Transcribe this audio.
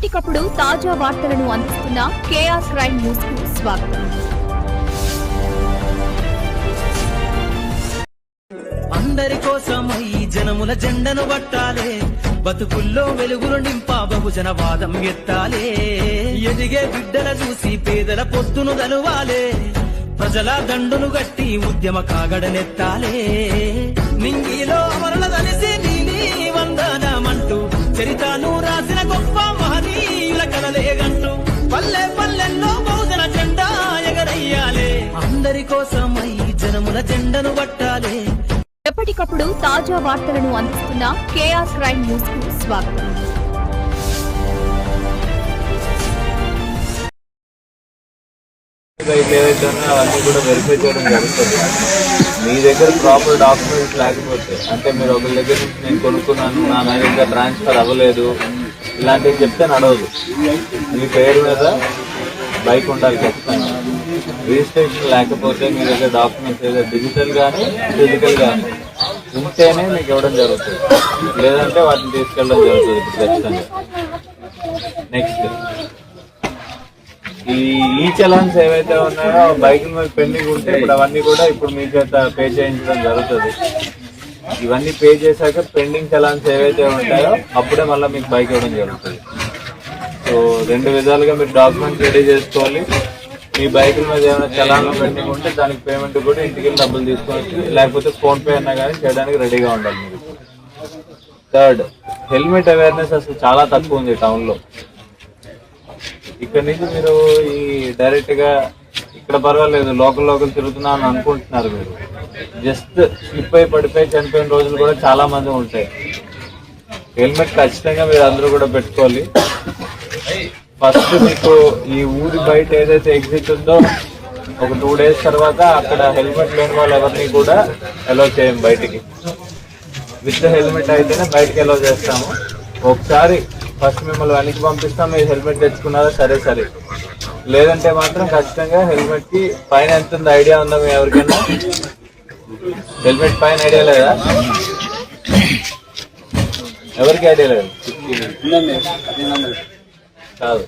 ఎప్పటికప్పుడు తాజా వార్తలను అందిస్తున్న కేఆర్ క్రైమ్ న్యూస్కు స్వాగతం. అందరి కోసం ఈ జనముల జెండను పట్టాలే. బతుకుల్లో వెలుగులు నింపా బహుజన వాదం ఎత్తాలే. ఎదిగే బిడ్డల చూసి పేదల పొత్తును దలువాలే ప్రజల దండును గట్టి ఉద్యమ కాగడనెత్తాలే. రాసిన గొప్ప మహనీయుల కలలేగంటూ పల్లె పల్లెల్లో బహుజన జెండా ఎగరయ్యాలే. అందరి కోసం ఈ జనముల జెండను పట్టాలే. ఎప్పటికప్పుడు తాజా వార్తలను అందిస్తున్న కేఆర్ క్రైమ్ న్యూస్కు స్వాగతం బైక్ ఏవైతే ఉన్నాయో అవన్నీ కూడా వెరిఫై చేయడం జరుగుతుంది. మీ దగ్గర ప్రాపర్ డాక్యుమెంట్స్ లేకపోతే అంటే మీరు ఒకరి దగ్గర నుంచి నేను కొనుక్కున్నాను నా ఇంకా ట్రాన్స్ఫర్ అవ్వలేదు ఇలాంటివి చెప్తే నడవదు. మీ పేరు మీద బైక్ ఉండాలి ఖచ్చితంగా. రిజిస్ట్రేషన్ లేకపోతే మీ దగ్గర డాక్యుమెంట్స్ ఏదో డిజిటల్ కానీ ఫిజికల్ కానీ ఉంటేనే మీకు ఇవ్వడం జరుగుతుంది. లేదంటే వాటిని తీసుకెళ్ళడం జరుగుతుంది ఇప్పుడు ఖచ్చితంగా. నెక్స్ట్ ఈ ఈ చలాన్స్ ఏవైతే ఉన్నాయో బైక్ మీద పెండింగ్ ఉంటే ఇప్పుడు అవన్నీ కూడా ఇప్పుడు మీ చేత పే చేయించడం జరుగుతుంది. ఇవన్నీ పే చేశాక పెండింగ్ చలాన్స్ ఏవైతే ఉంటాయో అప్పుడే మళ్ళీ మీకు బైక్ ఇవ్వడం జరుగుతుంది. సో రెండు విధాలుగా మీరు డాక్యుమెంట్స్ రెడీ చేసుకోవాలి. మీ బైక్ మీద ఏమైనా చలాన్లు పెండింగ్ ఉంటే దానికి పేమెంట్ కూడా ఇంటికి వెళ్ళి డబ్బులు తీసుకోవచ్చు లేకపోతే ఫోన్ పే అన్నా కానీ చేయడానికి రెడీగా ఉండాలి మీరు. థర్డ్ హెల్మెట్ అవేర్నెస్ అసలు చాలా తక్కువ ఉంది టౌన్లో ఇక్కడ నుంచి మీరు ఈ డైరెక్ట్గా ఇక్కడ పర్వాలేదు లోకల్ లోకల్ తిరుగుతున్నా అని అనుకుంటున్నారు మీరు. జస్ట్ స్లిప్ అయి పడిపోయి చనిపోయిన రోజులు కూడా చాలా మంది ఉంటాయి. హెల్మెట్ ఖచ్చితంగా మీరు అందరూ కూడా పెట్టుకోవాలి. ఫస్ట్ మీకు ఈ ఊరి బయట ఏదైతే ఎగ్జిట్ ఉందో ఒక టూ డేస్ తర్వాత అక్కడ హెల్మెట్ లేని వాళ్ళు ఎవరిని కూడా అలో చేయం బయటికి. విత్ హెల్మెట్ అయితేనే బయటకి అలో చేస్తాము. ఒకసారి ఫస్ట్ మిమ్మల్ని వెనక్కి పంపిస్తాం మీరు హెల్మెట్ తెచ్చుకున్నారా? సరే సరే. లేదంటే మాత్రం ఖచ్చితంగా హెల్మెట్కి పైన ఎంత ఉంది ఐడియా ఉందా మేము ఎవరికైనా? హెల్మెట్ పైన ఐడియా లేదా? ఎవరికి ఐడియా లేదు? కాదు.